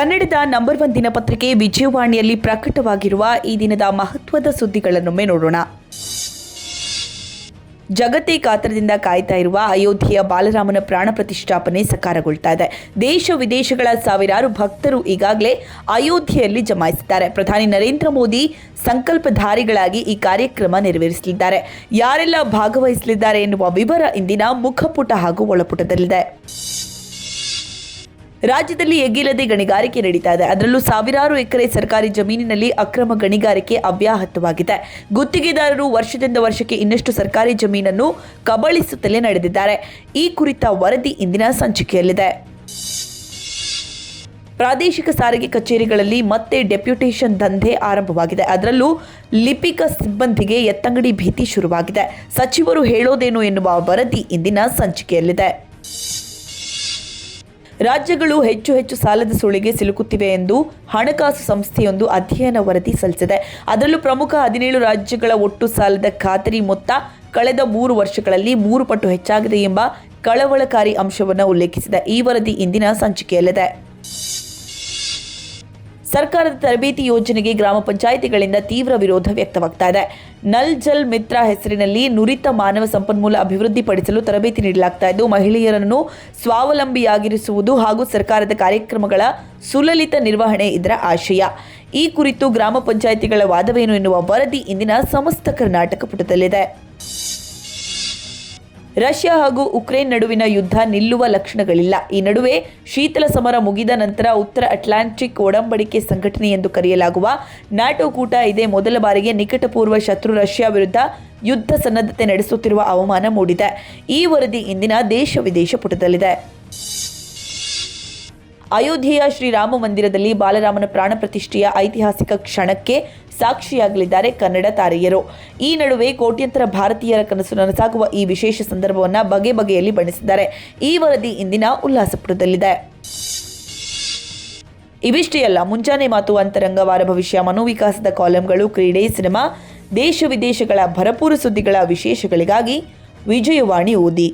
ಕನ್ನಡದ number one ದಿನಪತ್ರಿಕೆ ವಿಜಯವಾಣಿಯಲ್ಲಿ ಪ್ರಕಟವಾಗಿರುವ ಈ ದಿನದ ಮಹತ್ವದ ಸುದ್ದಿಗಳನ್ನೊಮ್ಮೆ ನೋಡೋಣ. ಜಗತ್ತೇ ಕಾತರದಿಂದ ಕಾಯ್ತಾ ಇರುವ ಅಯೋಧ್ಯೆಯ ಬಾಲರಾಮನ ಪ್ರಾಣ ಪ್ರತಿಷ್ಠಾಪನೆ ಸಕಾರಗೊಳ್ತಾ ಇದೆ. ದೇಶ ವಿದೇಶಗಳ ಸಾವಿರಾರು ಭಕ್ತರು ಈಗಾಗಲೇ ಅಯೋಧ್ಯೆಯಲ್ಲಿ ಜಮಾಯಿಸಿದ್ದಾರೆ. ಪ್ರಧಾನಿ ನರೇಂದ್ರ ಮೋದಿ ಸಂಕಲ್ಪಧಾರಿಗಳಾಗಿ ಈ ಕಾರ್ಯಕ್ರಮ ನೆರವೇರಿಸಲಿದ್ದಾರೆ. ಯಾರೆಲ್ಲ ಭಾಗವಹಿಸಲಿದ್ದಾರೆ ಎನ್ನುವ ವಿವರ ಇಂದಿನ ಮುಖಪುಟ ಹಾಗೂ ಒಳಪುಟದಲ್ಲಿದೆ. ರಾಜ್ಯದಲ್ಲಿ ಎಗ್ಗಿಲ್ಲದೆ ಗಣಿಗಾರಿಕೆ ನಡೀತಾ ಇದೆ. ಅದರಲ್ಲೂ ಸಾವಿರಾರು ಎಕರೆ ಸರ್ಕಾರಿ ಜಮೀನಿನಲ್ಲಿ ಅಕ್ರಮ ಗಣಿಗಾರಿಕೆ ಅವ್ಯಾಹತವಾಗಿದೆ. ಗುತ್ತಿಗೆದಾರರು ವರ್ಷದಿಂದ ವರ್ಷಕ್ಕೆ ಇನ್ನಷ್ಟು ಸರ್ಕಾರಿ ಜಮೀನನ್ನು ಕಬಳಿಸುತ್ತಲೇ ನಡೆದಿದ್ದಾರೆ. ಈ ಕುರಿತ ವರದಿ ಇಂದಿನ ಸಂಚಿಕೆಯಲ್ಲಿದೆ. ಪ್ರಾದೇಶಿಕ ಸಾರಿಗೆ ಕಚೇರಿಗಳಲ್ಲಿ ಮತ್ತೆ ಡೆಪ್ಯುಟೇಷನ್ ದಂಧೆ ಆರಂಭವಾಗಿದೆ. ಅದರಲ್ಲೂ ಲಿಪಿಕ ಸಿಬ್ಬಂದಿಗೆ ಎತ್ತಂಗಡಿ ಭೀತಿ ಶುರುವಾಗಿದೆ. ಸಚಿವರು ಹೇಳೋದೇನು ಎನ್ನುವ ವರದಿ ಇಂದಿನ ಸಂಚಿಕೆಯಲ್ಲಿದೆ. ರಾಜ್ಯಗಳು ಹೆಚ್ಚು ಹೆಚ್ಚು ಸಾಲದ ಸುಳಿಗೆ ಸಿಲುಕುತ್ತಿವೆ ಎಂದು ಹಣಕಾಸು ಸಂಸ್ಥೆಯೊಂದು ಅಧ್ಯಯನ ವರದಿ ಸಲ್ಲಿಸಿದೆ. ಅದರಲ್ಲೂ ಪ್ರಮುಖ ಹದಿನೇಳು ರಾಜ್ಯಗಳ ಒಟ್ಟು ಸಾಲದ ಖಾತರಿ ಮೊತ್ತ ಕಳೆದ ಮೂರು ವರ್ಷಗಳಲ್ಲಿ ಮೂರು ಪಟ್ಟು ಹೆಚ್ಚಾಗಿದೆ ಎಂಬ ಕಳವಳಕಾರಿ ಅಂಶವನ್ನು ಉಲ್ಲೇಖಿಸಿದೆ ಈ ವರದಿ ಇಂದಿನ ಸಂಚಿಕೆಯಲ್ಲಿದೆ. ಸರ್ಕಾರದ ತರಬೇತಿ ಯೋಜನೆಗೆ ಗ್ರಾಮ ಪಂಚಾಯಿತಿಗಳಿಂದ ತೀವ್ರ ವಿರೋಧ ವ್ಯಕ್ತವಾಗ್ತಾ ಇದೆ. ನಲ್ ಜಲ್ ಮಿತ್ರ ಹೆಸರಿನಲ್ಲಿ ನುರಿತ ಮಾನವ ಸಂಪನ್ಮೂಲ ಅಭಿವೃದ್ಧಿಪಡಿಸಲು ತರಬೇತಿ ನೀಡಲಾಗ್ತಾ ಇದ್ದು, ಮಹಿಳೆಯರನ್ನು ಸ್ವಾವಲಂಬಿಯಾಗಿರಿಸುವುದು ಹಾಗೂ ಸರ್ಕಾರದ ಕಾರ್ಯಕ್ರಮಗಳ ಸುಲಲಿತ ನಿರ್ವಹಣೆ ಇದರ ಆಶಯ. ಈ ಕುರಿತು ಗ್ರಾಮ ಪಂಚಾಯಿತಿಗಳ ವಾದವೇನು ಎನ್ನುವ ವರದಿ ಇಂದಿನ ಸಮಸ್ತ ಕರ್ನಾಟಕ ಪುಟದಲ್ಲಿದೆ. ರಷ್ಯಾ ಹಾಗೂ ಉಕ್ರೇನ್ ನಡುವಿನ ಯುದ್ಧ ನಿಲ್ಲುವ ಲಕ್ಷಣಗಳಿಲ್ಲ. ಈ ನಡುವೆ ಶೀತಲ ಸಮರ ಮುಗಿದ ನಂತರ ಉತ್ತರ ಅಟ್ಲಾಂಟಿಕ್ ಒಡಂಬಡಿಕೆ ಸಂಘಟನೆ ಎಂದು ಕರೆಯಲಾಗುವ ನ್ಯಾಟೋ ಕೂಟ ಇದೇ ಮೊದಲ ಬಾರಿಗೆ ನಿಕಟಪೂರ್ವ ಶತ್ರು ರಷ್ಯಾ ವಿರುದ್ಧ ಯುದ್ಧ ಸನ್ನದ್ಧತೆ ನಡೆಸುತ್ತಿರುವ ಅವಮಾನ ಮೂಡಿದೆ. ಈ ವರದಿ ಇಂದಿನ ದೇಶ ವಿದೇಶ ಪುಟದಲ್ಲಿದೆ. ಅಯೋಧ್ಯೆಯ ಶ್ರೀರಾಮ ಮಂದಿರದಲ್ಲಿ ಬಾಲರಾಮನ ಪ್ರಾಣ ಪ್ರತಿಷ್ಠೆಯ ಐತಿಹಾಸಿಕ ಕ್ಷಣಕ್ಕೆ ಸಾಕ್ಷಿಯಾಗಲಿದ್ದಾರೆ ಕನ್ನಡ ತಾರೆಯರು. ಈ ನಡುವೆ ಕೋಟ್ಯಂತರ ಭಾರತೀಯರ ಕನಸು ನನಸಾಗುವ ಈ ವಿಶೇಷ ಸಂದರ್ಭವನ್ನು ಬಗೆ ಬಗೆಯಲ್ಲಿ ಬಣ್ಣಿಸಿದ್ದಾರೆ. ಈ ವರದಿ ಇಂದಿನ ಉಲ್ಲಾಸಪುರದಲ್ಲಿದೆ. ಇವಿಷ್ಟೇ ಅಲ್ಲ, ಮುಂಜಾನೆ ಮಾತು ಅಂತರಂಗ ವಾರ ಭವಿಷ್ಯ ಮನೋವಿಕಾಸದ ಕಾಲಂಗಳು, ಕ್ರೀಡೆ, ಸಿನಿಮಾ, ದೇಶ ವಿದೇಶಗಳ ಭರಪೂರ ಸುದ್ದಿಗಳ ವಿಶೇಷಗಳಿಗಾಗಿ ವಿಜಯವಾಣಿ ಓದಿ.